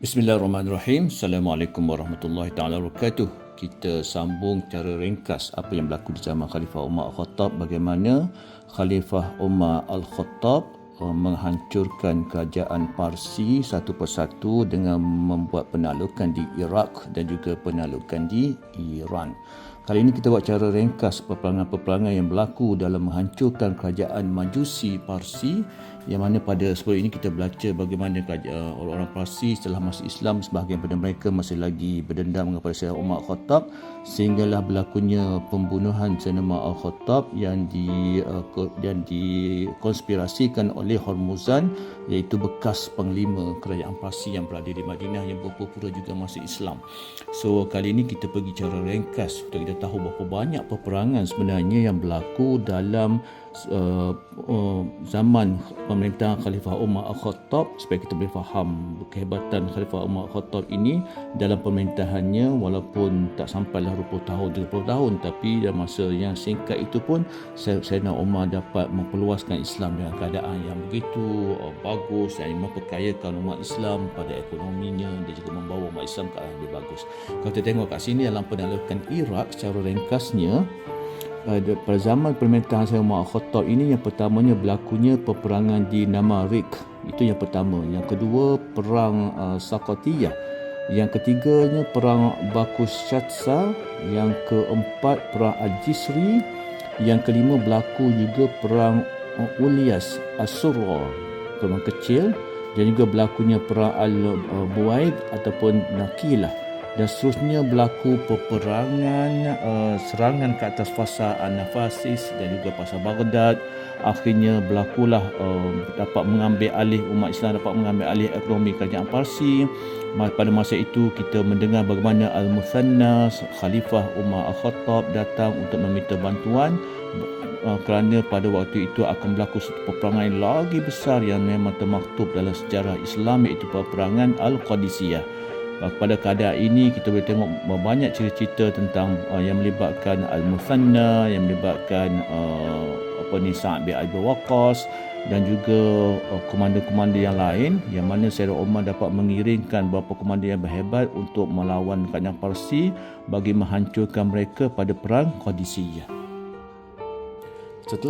Bismillahirrahmanirrahim. Assalamualaikum warahmatullahi taala wabarakatuh. Kita sambung cara ringkas apa yang berlaku di zaman Khalifah Umar Al-Khattab bagaimana Khalifah Umar Al-Khattab uh, menghancurkan kerajaan Parsi satu persatu dengan membuat penaklukan di Iraq dan juga penaklukan di Iran. Kali ini kita buat cara ringkas peperangan-peperangan yang berlaku dalam menghancurkan kerajaan Majusi Parsi yang mana pada sebelum ini kita belajar bagaimana kerajaan orang-orang Parsi setelah masuk Islam sebahagian daripada mereka masih lagi berdendam kepada Sayyidina Umar Khattab sehinggalah berlakunya pembunuhan Sayyidina Umar Khattab yang di uh, yang dikonspirasikan oleh Hormuzan iaitu bekas panglima kerajaan Parsi yang berada di Madinah yang berpura-pura juga masuk Islam. So kali ini kita pergi cara ringkas untuk kita tahu berapa banyak peperangan sebenarnya yang berlaku dalam uh, uh, zaman pemerintahan Khalifah Umar Al-Khattab supaya kita boleh faham kehebatan Khalifah Umar Al-Khattab ini dalam pemerintahannya walaupun tak sampailah 20 tahun 30 tahun tapi dalam masa yang singkat itu pun Sayyidina Umar dapat memperluaskan Islam dengan keadaan yang begitu uh, bagus dan memperkayakan umat Islam pada ekonominya dan juga membawa umat Islam ke arah yang lebih bagus. Kalau kita tengok kat sini dalam penaklukan Iraq secara ringkasnya pada, pada zaman pemerintahan saya Umar Khattab ini yang pertamanya berlakunya peperangan di Namarik itu yang pertama. Yang kedua perang uh, Sakatiyah. Yang ketiganya perang Bakus Shatsa yang keempat perang Al-Jisri. Yang kelima berlaku juga perang Ulias Asurwa perang kecil. Dan juga berlakunya perang Al-Buaid ataupun Nakilah dan seterusnya berlaku peperangan uh, serangan ke atas fasa An-Nafasis dan juga fasa Baghdad. Akhirnya berlakulah uh, dapat mengambil alih umat Islam dapat mengambil alih ekonomi kerajaan Parsi. Pada masa itu kita mendengar bagaimana Al-Muthanna Khalifah Umar Al-Khattab datang untuk meminta bantuan uh, kerana pada waktu itu akan berlaku satu peperangan yang lagi besar yang memang termaktub dalam sejarah Islam iaitu peperangan Al-Qadisiyah pada keadaan ini kita boleh tengok banyak cerita-cerita tentang uh, yang melibatkan Al-Muthanna, yang melibatkan uh, apa ni Sa'ad bin Abi Waqqas dan juga uh, komander-komander yang lain yang mana Sayyidina Umar dapat mengiringkan beberapa komander yang berhebat untuk melawan kerajaan Parsi bagi menghancurkan mereka pada perang Qadisiyah. Setelah